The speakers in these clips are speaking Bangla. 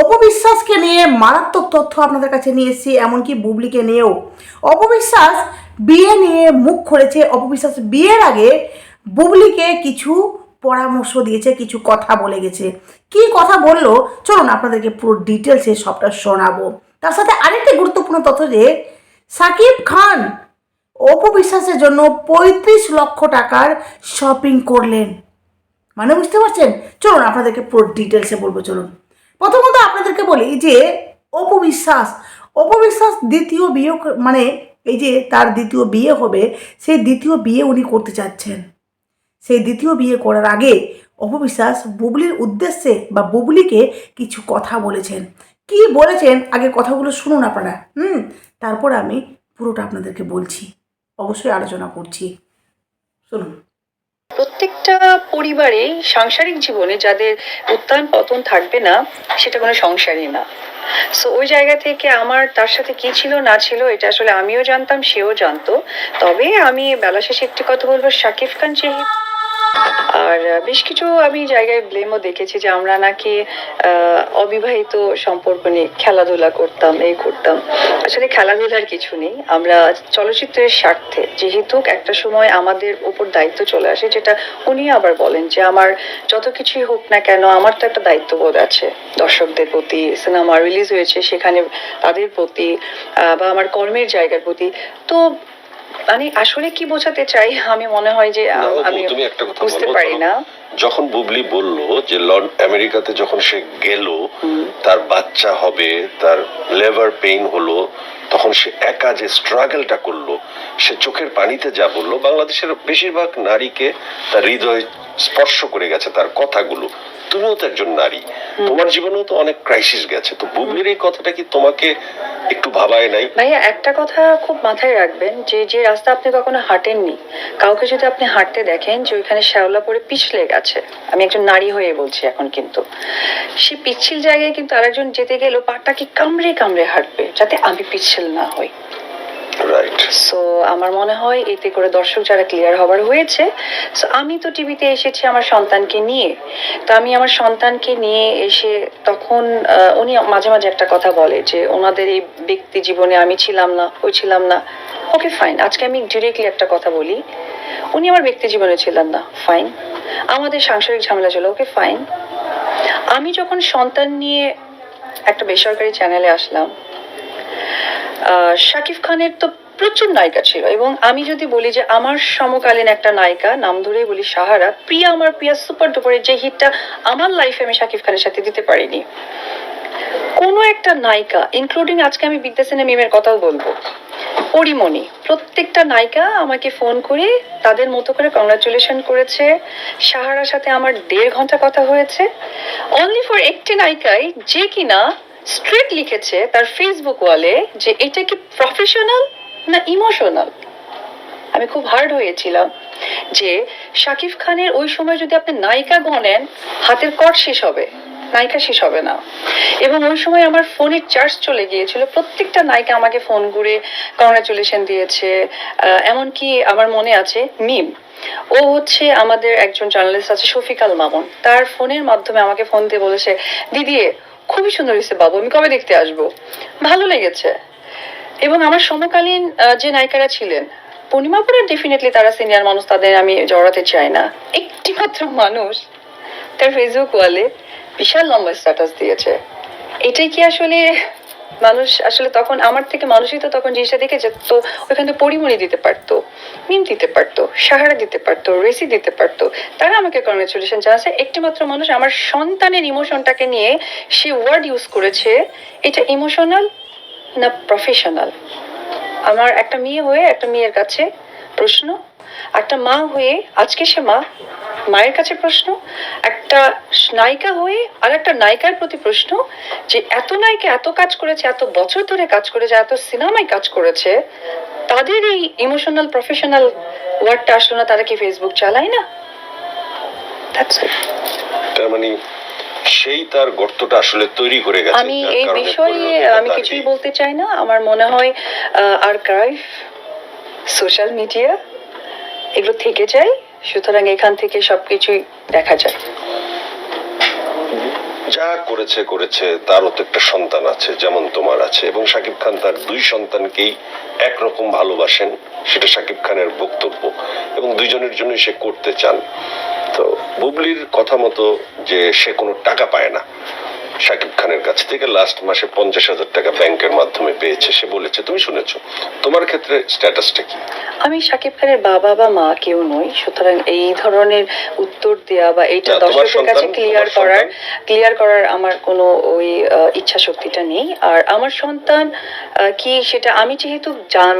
অপবিশ্বাসকে নিয়ে মারাত্মক তথ্য আপনাদের কাছে নিয়ে এসেছি, এমনকি বুবলিকে নিয়েও। অপবিশ্বাস বিয়ে নিয়ে মুখ খুলেছে। অপবিশ্বাস বিয়ের আগে বুবলিকে কিছু পরামর্শ দিয়েছে, কিছু কথা বলে গেছে। কি কথা বলল? চলুন আপনাদেরকে পুরো ডিটেলসে সবটা শোনাবো। তার সাথে আরেকটি গুরুত্বপূর্ণ তথ্য যে, সাকিব খান অপবিশ্বাসের জন্য পঁয়ত্রিশ লক্ষ টাকার শপিং করলেন। মানে বুঝতে পারছেন? চলুন আপনাদেরকে পুরো ডিটেলসে বলব, চলুন। প্রথমত আপনাদেরকে বলি যে অপবিশ্বাস অপবিশ্বাস দ্বিতীয় বিয়ে মানে এই যে তার দ্বিতীয় বিয়ে হবে, সেই দ্বিতীয় বিয়ে উনি করতে চাচ্ছেন। সেই দ্বিতীয় বিয়ে করার আগে অপবিশ্বাস বুবলির উদ্দেশ্যে বা বুবলিকে কিছু কথা বলেছেন। কি বলেছেন? আগে কথাগুলো শুনুন আপনারা। হুম? তারপর আমি পুরোটা আপনাদেরকে বলছি। অবশ্যই আলোচনা করছি। শুনুন। প্রত্যেকটা পরিবারে সাংসারিক জীবনে যাদের উত্থান পতন থাকবে না, সেটা কোনো সংসারই না। সো ওই জায়গা থেকে আমার তার সাথে কি ছিল, না ছিল, এটা আসলে আমিও জানতাম, সেও জানতো। তবে আমি বেলা শেষে একটি কথা বলব, শাকিব খান যেহেতু আর বেশ কিছু আমি জায়গায় ব্লেমও দেখেছি যে আমরা নাকি অবিবাহিত সম্পর্ক নিয়ে খেলাধুলা করতাম, এই করতাম। আসলে খেলাধুলার কিছু নেই। আমরা চলচ্চিত্রের স্বার্থে, যেহেতু একটা সময় আমাদের উপর দায়িত্ব চলে আসে, যেটা উনি আবার বলেন যে আমার যত কিছুই হোক না কেন, আমার তো একটা দায়িত্ববোধ আছে। দর্শকদের প্রতি, সিনেমা রিলিজ হয়েছে সেখানে তাদের প্রতি বা আমার কর্মের জায়গার প্রতি। তো মানে আসলে কি বোঝাতে চাই? আমি মনে হয় যে আমি তুমি একটা কথা বুঝতে পারি না। যখন বুবলি বলল যে লন্ড আমেরিকাতে যখন সে গেল তার বাচ্চা হবে তার লেভার পেইন হলো তখন সে একা যে স্ট্রাগলটা করল সে চোখের পানিতে যা বলল বাংলাদেশের বেশিরভাগ নারীকে তার হৃদয় স্পর্শ করে গেছে তার কথাগুলো। তুমিও তো একজন নারী। তোমার জীবনেও তো অনেক ক্রাইসিস গেছে। তো বুবলির এই কথাটা কি তোমাকে একটু ভাবায় নাই। ভাইয়া, একটা কথা খুব মাথায় রাখবেন, যে যে রাস্তা আপনি কখনো হাঁটেননি, কাউকে যদি আপনি হাঁটতে দেখেন যে ওইখানে শ্যাওলা পরে পিছলে গেছে আমি একজন নারী হয়ে বলছি এখন কিন্তু, সে পিচ্ছিল জায়গায় কিন্তু আরেকজন যেতে গেলেও পাটাকে কামড়ে কামড়ে হাঁটবে, যাতে আমি পিচ্ছিল না হই। রাইট সো আমার মনে হয় এতে করে দর্শক যারা ক্লিয়ার হবার হয়েছে সো আমি তো টিভিতে এসেছি আমার সন্তানকে নিয়ে। তো আমি আমার সন্তানকে নিয়ে এসে তখন উনি মাঝে মাঝে একটা কথা বলে যে, ওনাদের এই ব্যক্তি জীবনে আমি ছিলাম না ওই ছিলাম না। ওকে ফাইন আজকে আমি ডিরেক্টলি একটা কথা বলি, উনি আমার ব্যক্তি জীবনে ছিলেন না। ফাইন আমাদের সাংসারিক ঝামেলা ছিল ওকে ফাইন আমি যখন সন্তান নিয়ে একটা বেসরকারি চ্যানেলে আসলাম শাকিব খানের তো প্রচুর নায়িকা ছিল এবং আমি যদি বলি যে আমার সমকালীন একটা নায়িকা, নাম ধরেই বলি সাহারা, প্রিয়া আমার প্রিয়া সুপার ডুপারের যে হিটটা আমার লাইফে আমি শাকিব খানের সাথে দিতে পারিনি। কোনো একটা নায়িকা ইনক্লুডিং আজকে আমি বিদ্যা সেনে মিমের কথাও বলব, পরিমণি, প্রত্যেকটা নায়িকা আমাকে ফোন করে, তাদের মতো করে কংগ্রাচুলেশন করেছে, সাহারার সাথে আমার দেড় ঘণ্টা কথা হয়েছে অনলি ফর একটি নায়িকাই যে কিনা স্ট্রেট লিখেছে তার ফেসবুক ওয়ালে যে এটা কি প্রফেশনাল না ইমোশনাল আমি খুব হার্ড হয়েছিলাম যে শাকিব খানের ওই সময় যদি আপনি নায়িকা গণেন, হাতের কট শেষ হবে, নায়িকা শেষ হবে না। এবং ওই সময় আমার ফোনের চার্জ চলে গিয়েছিল, প্রত্যেকটা নায়িকা আমাকে ফোন করে কংগ্রাচুলেশন দিয়েছে এমনকি আমার মনে আছে মিম ও হচ্ছে আমাদের একজন জার্নালিস্ট আছে শফিকাল মামুন। তার ফোনের মাধ্যমে আমাকে ফোন দিয়ে বলেছে, দিদি, খুবই সুন্দর হয়েছে বাবু, আমি কবে দেখতে আসব? ভালো লেগেছে। এবং আমার সমকালীন যে নায়িকারা ছিলেন পূর্ণিমাপুরের ডেফিনেটলি তারা সিনিয়র মানুষ, তাদের আমি জড়াতে চাই না। একটি মাত্র মানুষ, তার ফেসবুক ওয়ালে বিশাল লম্বা স্ট্যাটাস দিয়েছে। এটাই কি আসলে মানুষ, আসলে তখন আমার থেকে মানুষই তো তখন জিনিসটা দেখেছে, তো ওইখান থেকে পরিমণি দিতে পারতো মিম দিতে পারতো, সাহারা দিতে পারতো, রেসি দিতে পারতো। তারা আমাকে কংগ্রেচুলেশন জানাচ্ছে একটি মাত্র মানুষ আমার সন্তানের ইমোশনটাকে নিয়ে সে ওয়ার্ড ইউজ করেছে। এটা ইমোশনাল না প্রফেশনাল আমার একটা মেয়ে হয়ে একটা মেয়ের কাছে প্রশ্ন, একটা মা হয়ে আজকে সে মা, মায়ের কাছে প্রশ্ন, একটা নায়িকা হয়ে আর একটা নায়িকার প্রতি প্রশ্ন, যে এত নায়িকা এত কাজ করেছে, এত বছর ধরে কাজ করেছে, এত সিনেমায় কাজ করেছে, তাদের এই ইমোশনাল প্রফেশনাল ওয়ার্ডটা আসলো না, তারা কি ফেসবুক চালায় না. তার মানে সেই তার গর্তটা আসলে তৈরি করে গেছে আমি এই বিষয়ে আমি কিছুই বলতে চাই না। আমার মনে হয় আর্কাইভ সোশ্যাল মিডিয়া এগুলো থেকে যায়। সুতরাং এখান থেকে সবকিছুই দেখা যায়। যা করেছে করেছে তারও তো একটা সন্তান আছে যেমন তোমার আছে। এবং শাকিব খান তার দুই সন্তানকেই একরকম ভালোবাসেন সেটা শাকিব খানের বক্তব্য। এবং দুইজনের জন্যই সে করতে চান। বুবলির কথা মতো যে সে কোনো টাকা পায় না। শাকিব খানের কাছ থেকে লাস্ট মাসে পঞ্চাশ হাজার টাকা ব্যাংকের মাধ্যমে পেয়েছে সে বলেছে তুমি শুনেছো তোমার ক্ষেত্রে স্ট্যাটাসটা কি? আমি শাকিব খানের বাবা বা মা কেউ নই সুতরাং এই ধরনের উত্তর দেওয়া বা এইটা দর্শকের কাছে ক্লিয়ার করার ক্লিয়ার করার আমার কোনো ওই ইচ্ছা শক্তিটা নেই। আর আমার সন্তান কি সেটা আমি যেহেতু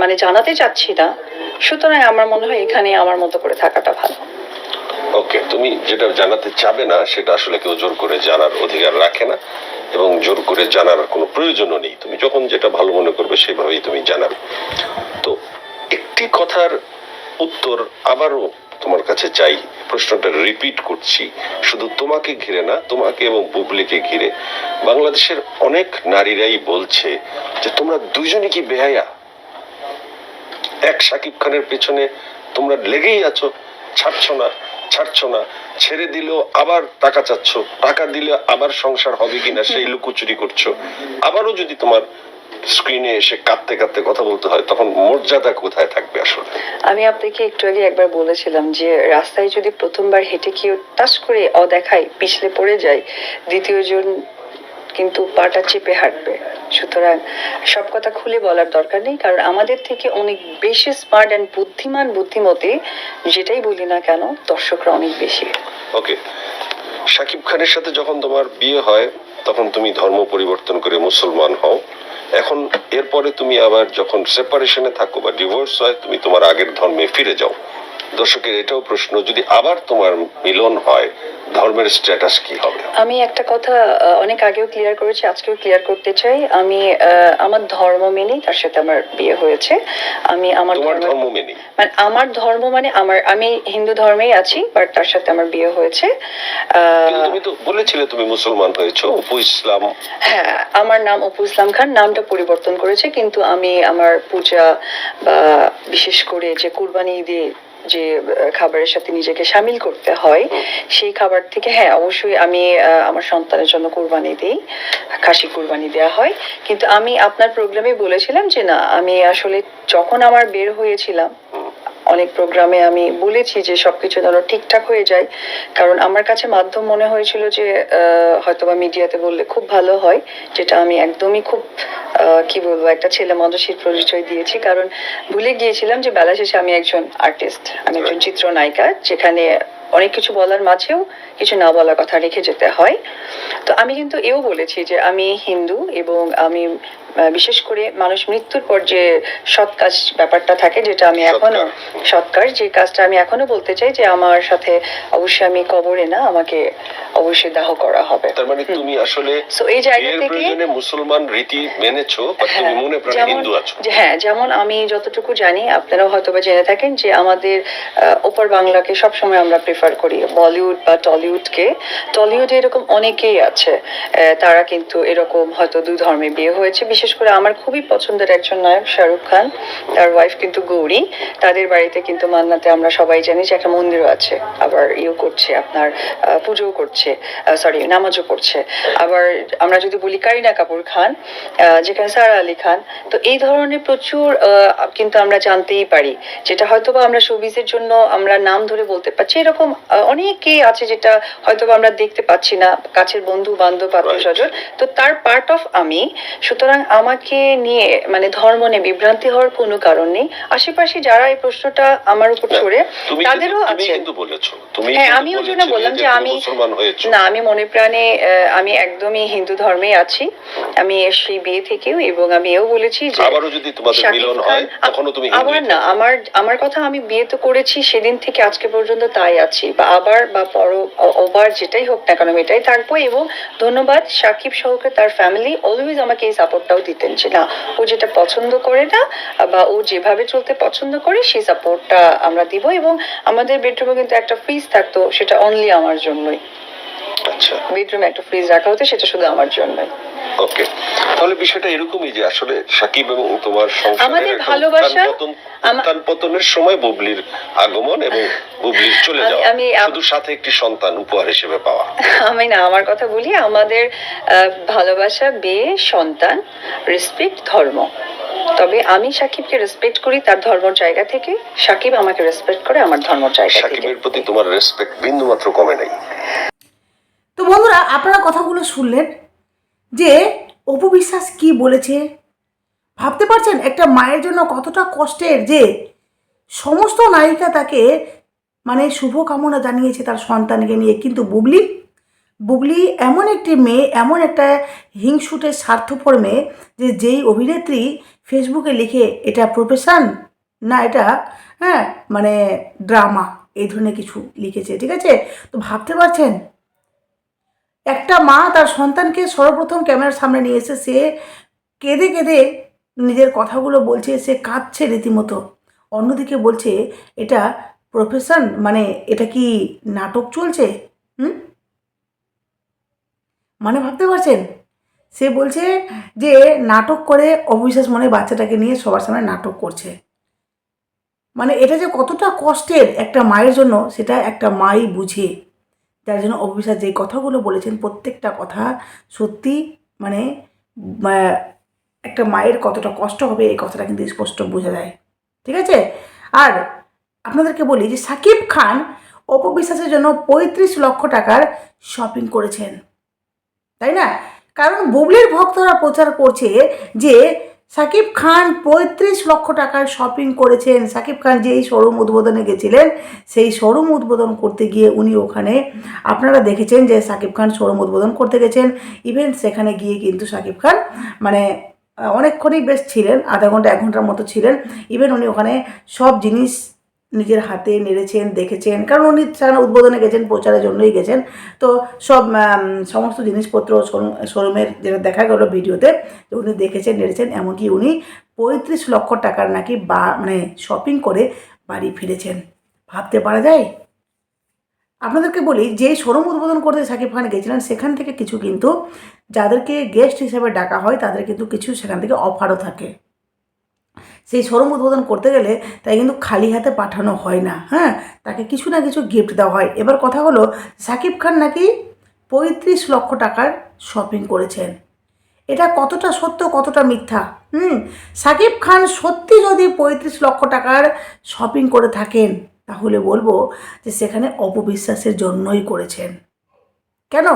মানে জানাতে চাচ্ছি না সুতরাং আমার মনে হয় এখানে আমার মতো করে থাকাটা ভালো। ওকে তুমি যেটা জানাতে চাবে না, সেটা আসলে কেউ জোর করে জানার অধিকার রাখে না এবং জোর করে জানার কোনো প্রয়োজনও নেই। তুমি যখন যেটা ভালো মনে করবে, সেভাবেই তুমি জানাবে। তো একটি কথার উত্তর আবারও তোমার কাছে চাই। প্রশ্নটা রিপিট করছি। শুধু তোমাকে ঘিরে না, তোমাকে এবং বুবলিকে ঘিরে। বাংলাদেশের অনেক নারীরাই বলছে যে, তোমরা দুইজনে কি বেহায়া? এক সাকিব খানের পেছনে তোমরা লেগেই আছো, ছাড়ছো না। ছাড়ছো না। ছেড়ে দিলেও আবার টাকা চাচ্ছ। টাকা দিলে আবার সংসার হবে কিনা সেই লুকোচুরি করছ। আবারও যদি তোমার স্ক্রিনে এসে কাঁদতে কাঁদতে কথা বলতে হয়, তখন মর্যাদা কোথায় থাকবে আসলে? আমি আপনাকে একটু আগে একবার বলেছিলাম যে, রাস্তায় যদি প্রথমবার হেঁটে কেউ টাস করে অদেখায় পিছলে পড়ে যায় দ্বিতীয় জন কিন্তু পাটা চেপে হাঁটবে। সুতরাং সব কথা খুলে বলার দরকার নেই, কারণ আমাদের থেকে অনেক বেশি স্মার্ট অ্যান্ড বুদ্ধিমান বুদ্ধিমতী, যেটাই বলি না কেন, দর্শকরা অনেক বেশি। ওকে সাকিব খানের সাথে যখন তোমার বিয়ে হয়, তখন তুমি ধর্ম পরিবর্তন করে মুসলমান হও। এখন এরপরে তুমি আবার যখন সেপারেশনে থাকো বা ডিভোর্স হয়, তুমি তোমার আগের ধর্মে ফিরে যাও। দর্শকের এটাও প্রশ্ন যদি আবার তোমার মিলন হয় ধর্মের স্ট্যাটাস কি হবে? আমি একটা কথা অনেক আগেও ক্লিয়ার করেছি আজকেও ক্লিয়ার করতে চাই। আমি আমার ধর্ম মেনেই তার সাথে আমার বিয়ে হয়েছে। আমি আমার ধর্ম মেনে মানে আমার ধর্ম মানে আমার আমি হিন্দু ধর্মেই আছি বাট তার সাথে আমার বিয়ে হয়েছে। তুমি তো বলেছিলে তুমি মুসলমান হয়েছো অপু ইসলাম। হ্যাঁ আমার নাম অপু ইসলাম খান নামটা পরিবর্তন করেছে কিন্তু আমি আমার পূজা বা বিশেষ করে যে কুরবানি ঈদে যে খাবারের সাথে নিজেকে সামিল করতে হয় সেই খাবার থেকে হ্যাঁ অবশ্যই আমি আহ, আমার সন্তানের জন্য কোরবানি দিই খাসি কোরবানি দেওয়া হয়। কিন্তু আমি আপনার প্রোগ্রামে বলেছিলাম যে না আমি আসলে যখন আমার বের হয়েছিলাম অনেক প্রোগ্রামে আমি বলেছি যে সবকিছু যেন ঠিকঠাক হয়ে যায়। কারণ আমার কাছে মাধ্যম মনে হয়েছিল যে আহ, হয়তোবা মিডিয়াতে বললে খুব ভালো হয় যেটা আমি একদমই খুব কি বলব একটা ছেলে মদশীর পরিচয় দিয়েছি। কারণ ভুলে গিয়েছিলাম যে বেলা শেষে আমি একজন আর্টিস্ট আমি একজন চিত্রনায়িকা যেখানে অনেক কিছু বলার মাঝেও কিছু না বলার কথা রেখে যেতে হয়। তো আমি কিন্তু এও বলেছি যে আমি হিন্দু এবং আমি বিশেষ করে মানুষ মৃত্যুর পর যে সৎ কাজ ব্যাপারটা থাকে যেটা আমি এখনও সৎকার। সৎকার যে কাজটা আমি এখনও বলতে চাই যে আমার সাথে অবশ্যই আমি কবরে না আমাকে অবশ্যই দাহ করা হবে। তার মানে তুমি আসলে এই জায়গা থেকে- মুসলমান রীতি মেনেছো তুমি হ্যাঁ, মনে প্রাণে যেমন- হিন্দু আছো। হ্যাঁ যেমন আমি যতটুকু জানি আপনারাও হয়তো বা জেনে থাকেন যে আমাদের ওপার বাংলাকে সবসময় আমরা প্রেফার করি বলিউড বা টলিউডকে। টলিউডে এরকম অনেকেই আছে আহ, তারা কিন্তু এরকম হয়তো দু ধর্মে বিয়ে হয়েছে বিশেষ করে আমার খুবই পছন্দের একজন নায়ক শাহরুখ খান। তার ওয়াইফ কিন্তু গৌরী। তাদের বাড়িতে কিন্তু মান্নাতে আমরা সবাই জানি যে একটা মন্দিরও আছে। আবার ইও করছে, আপনার পুজোও করছে সরি নামাজও পড়ছে। আবার আমরা যদি বলি কারিনা কাপুর খান যেখানে সারা আলী খান, তো এই ধরনের প্রচুর কিন্তু আমরা জানতেই পারি। যেটা হয়তোবা আমরা শোবিজের জন্য আমরা নাম ধরে বলতে পারছি। এরকম অনেকেই আছে যেটা হয়তোবা আমরা দেখতে পাচ্ছি না। কাছের বন্ধু বান্ধব আত্মীয় স্বজন তো তার পার্ট অফ আমি। সুতরাং আমাকে নিয়ে মানে ধর্ম নিয়ে বিভ্রান্তি হওয়ার কোনো কারণ নেই। আশেপাশে যারা এই প্রশ্নটা আমার উপর ছড়ে তাদেরও আছে। কিন্তু বলেছ তুমি হ্যাঁ আমিও জন্য বললাম যে আমি না আমি মনে প্রাণে আমি একদমই হিন্দু ধর্মে আছি। আমি সেই বিয়ে থেকেও এবং আমি এও বলেছি যে আবারও যদি তোমাদের মিলন হয় তখনও তুমি আবার না আমার আমার কথা আমি বিয়ে তো করেছি সেদিন থেকে আজকে পর্যন্ত তাই আছি। বা আবার বা পর ওভার যেটাই হোক না কেন এটাই থাকব এবং ধন্যবাদ সাকিব সহকে তার ফ্যামিলি অলওয়েজ আমাকে এই সাপোর্টটাও দিতেন যে, না, ও যেটা পছন্দ করে না, বা ও যেভাবে চলতে পছন্দ করে, সেই সাপোর্টটা আমরা দিব। এবং আমাদের বেডরুমে কিন্তু একটা ফ্রিজ থাকতো, সেটা অনলি আমার জন্যই। আচ্ছা। বেডরুমে একটা ফ্রিজ রাখা হতো সেটা শুধু আমার জন্য ওকে তাহলে বিষয়টা এরকমই যে আসলে সাকিব এবং তোমার আমাদের ভালোবাসা- উত্থান পতনের সময় বুবলির আগমন এবং বুবলির চলে যাওয়া আমি- শুধু সাথে একটি সন্তান উপহার হিসেবে পাওয়া। আমি না আমার কথা বলি আমাদের ভালোবাসা বিয়ে সন্তান রেসপেক্ট ধর্ম। তবে আমি সাকিবকে রেসপেক্ট করি তার ধর্মর জায়গা থেকে সাকিব আমাকে রেসপেক্ট করে আমার ধর্মর জায়গা থেকে। সাকিবের প্রতি তোমার রেসপেক্ট বিন্দু মাত্র কমে নাই। তো বন্ধুরা, আপনারা কথাগুলো শুনলেন যে অপু বিশ্বাস কি বলেছে? ভাবতে পারছেন একটা মায়ের জন্য কতটা কষ্টের যে সমস্ত নায়িকা তাকে মানে শুভকামনা জানিয়েছে তার সন্তানকে নিয়ে। কিন্তু বুবলি বুবলি এমন একটি মেয়ে, এমন একটা হিংসুটের স্বার্থপর মেয়ে যে যেই অভিনেত্রী ফেসবুকে লিখে এটা প্রফেশন না এটা হ্যাঁ মানে ড্রামা এই ধরনের কিছু লিখেছে, ঠিক আছে? তো ভাবতে পারছেন একটা মা তার সন্তানকে সর্বপ্রথম ক্যামেরার সামনে নিয়ে এসে সে কেঁদে কেঁদে নিজের কথাগুলো বলছে, সে কাঁদছে রীতিমতো। অন্যদিকে বলছে, এটা প্রফেশন মানে এটা কি নাটক চলছে? হুম? মানে ভাবতে পারছেন? সে বলছে যে নাটক করে অবিশ্বাস মনে বাচ্চাটাকে নিয়ে সবার সামনে নাটক করছে। মানে এটা যে কতটা কষ্টের একটা মায়ের জন্য, সেটা একটা মাই বুঝে। যার জন্য অবিশ্বাস যে কথাগুলো বলেছেন, প্রত্যেকটা কথা সত্যি মানে একটা মায়ের কতটা কষ্ট হবে এই কথাটা কিন্তু স্পষ্ট বোঝা যায়। ঠিক আছে? আর আপনাদেরকে বলি যে সাকিব খান অপবিশ্বাসের জন্য পঁয়ত্রিশ লক্ষ টাকার শপিং করেছেন। তাই না? কারণ বুবলির ভক্তরা প্রচার করছে যে সাকিব খান পঁয়ত্রিশ লক্ষ টাকার শপিং করেছেন। সাকিব খান যেই শোরুম উদ্বোধনে গেছিলেন, সেই শোরুম উদ্বোধন করতে গিয়ে উনি ওখানে আপনারা দেখেছেন যে সাকিব খান শোরুম উদ্বোধন করতে গেছেন। ইভেন সেখানে গিয়ে কিন্তু সাকিব খান মানে অনেকক্ষণই বেশ ছিলেন, আধা ঘণ্টা, এক ঘণ্টার মতো ছিলেন। ইভেন উনি ওখানে সব জিনিস নিজের হাতে নেড়েছেন, দেখেছেন, কারণ উনি সেখানে উদ্বোধনে গেছেন, প্রচারের জন্যই গেছেন। তো সব সমস্ত জিনিসপত্র শোরুম- শোরুমের যেটা দেখা গেল ভিডিওতে উনি দেখেছেন, নেড়েছেন, এমনকি উনি পঁয়ত্রিশ লক্ষ টাকার নাকি বা মানে শপিং করে বাড়ি ফিরেছেন। ভাবতে পারা যায়? আপনাদেরকে বলি, যে শোরুম উদ্বোধন করতে সাকিব খান গেছিলেন, সেখান থেকে কিছু কিন্তু যাদেরকে গেস্ট হিসেবে ডাকা হয়, তাদের কিন্তু কিছু সেখান থেকে অফারও থাকে। সেই শোরুম উদ্বোধন করতে গেলে তাই কিন্তু খালি হাতে পাঠানো হয় না হ্যাঁ? তাকে কিছু না কিছু গিফট দেওয়া হয়। এবার কথা হলো, সাকিব খান নাকি পঁয়ত্রিশ লক্ষ টাকার শপিং করেছেন। এটা কতটা সত্য, কতটা মিথ্যা? হুম? সাকিব খান সত্যি যদি পঁয়ত্রিশ লক্ষ টাকার শপিং করে থাকেন, তাহলে বলব যে সেখানে অপবিশ্বাসের জন্যই করেছেন। কেন?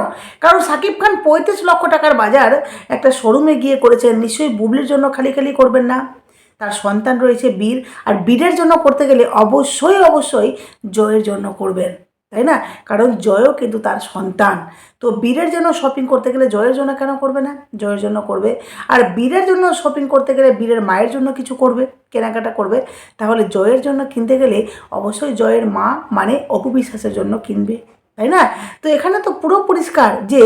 কারণ সাকিব খান পঁয়ত্রিশ লক্ষ টাকার বাজার একটা শোরুমে গিয়ে করেছেন। নিশ্চয়ই বুবলির জন্য খালি খালি করবেন না। তার সন্তান রয়েছে বীর, আর বীরের জন্য করতে গেলে অবশ্যই অবশ্যই জয়ের জন্য করবেন, তাই না? কারণ জয়ও কিন্তু তার সন্তান। তো বীরের জন্য শপিং করতে গেলে জয়ের জন্য কেন করবে না? জয়ের জন্য করবে। আর বীরের জন্য শপিং করতে গেলে বীরের মায়ের জন্য কিছু করবে, কেনাকাটা করবে। তাহলে জয়ের জন্য কিনতে গেলে অবশ্যই জয়ের মা মানে অপবিশ্বাসের জন্য কিনবে, তাই না? তো এখানে তো পুরো পরিষ্কার যে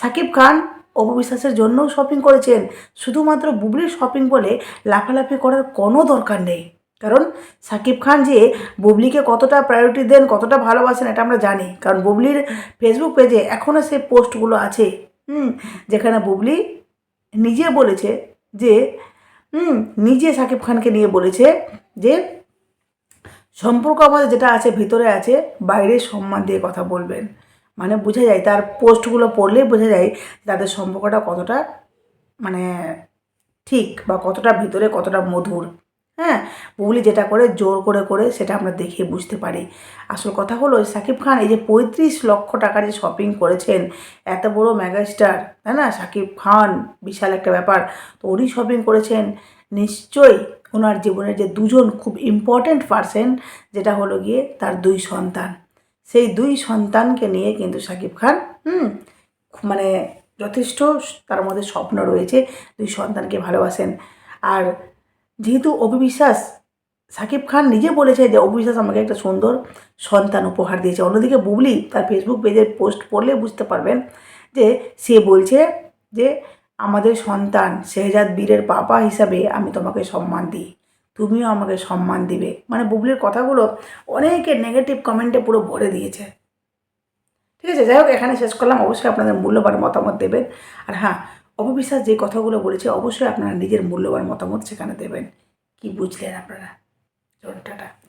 সাকিব খান অপবিশ্বাসের জন্যও শপিং করেছেন। শুধুমাত্র বুবলির শপিং বলে লাফালাফি করার কোনো দরকার নেই। কারণ সাকিব খান যে বুবলিকে কতটা প্রায়োরিটি দেন, কতটা ভালোবাসেন, এটা আমরা জানি। কারণ বুবলির ফেসবুক পেজে এখনও সেই পোস্টগুলো আছে। হুম, যেখানে বুবলি নিজে বলেছে যে, হুম, নিজে সাকিব খানকে নিয়ে বলেছে যে, সম্পর্ক আমাদের যেটা আছে, ভিতরে আছে, বাইরে সম্মান দিয়ে কথা বলবেন। মানে বোঝা যায়, তার পোস্টগুলো পড়লেই বোঝা যায় তাদের সম্পর্কটা কতটা মানে ঠিক বা কতটা ভিতরে, কতটা মধুর। হ্যাঁ বুবলি যেটা করে জোর করে করে সেটা আমরা দেখে বুঝতে পারি। আসল কথা হলো সাকিব খান এই যে পঁয়ত্রিশ লক্ষ টাকা যে শপিং করেছেন, এত বড় মেগাস্টার তাই না? সাকিব খান, বিশাল একটা ব্যাপার। তো উনি শপিং করেছেন, নিশ্চয়ই ওনার জীবনের যে দুজন খুব ইম্পর্ট্যান্ট পার্সন যেটা হলো গিয়ে তার দুই সন্তান। সেই দুই সন্তানকে নিয়ে কিন্তু সাকিব খান, হুম মানে যথেষ্ট তার মধ্যে স্বপ্ন রয়েছে দুই সন্তানকে ভালোবাসেন। আর যেহেতু অবিশ্বাস, সাকিব খান নিজে বলেছে যে অবিশ্বাস আমাকে একটা সুন্দর সন্তান উপহার দিয়েছে। অন্যদিকে বুবলি তার ফেসবুক পেজের পোস্ট পড়লে বুঝতে পারবেন যে সে বলছে যে, আমাদের সন্তান শেহজাদ বীরের পাপা হিসাবে আমি তোমাকে সম্মান দিই। তুমিও আমাকে সম্মান দিবে। মানে বুবলির কথাগুলো অনেকে নেগেটিভ কমেন্টে পুরো ভরে দিয়েছে। ঠিক আছে, যাই হোক, এখানে শেষ করলাম। অবশ্যই আপনাদের মূল্যবান মতামত দেবেন। আর হ্যাঁ অপবিশ্বাস যে কথাগুলো বলেছে, অবশ্যই আপনারা নিজের মূল্যবান মতামত সেখানে দেবেন। কি বুঝলেন আপনারা? চলুন, টাটা।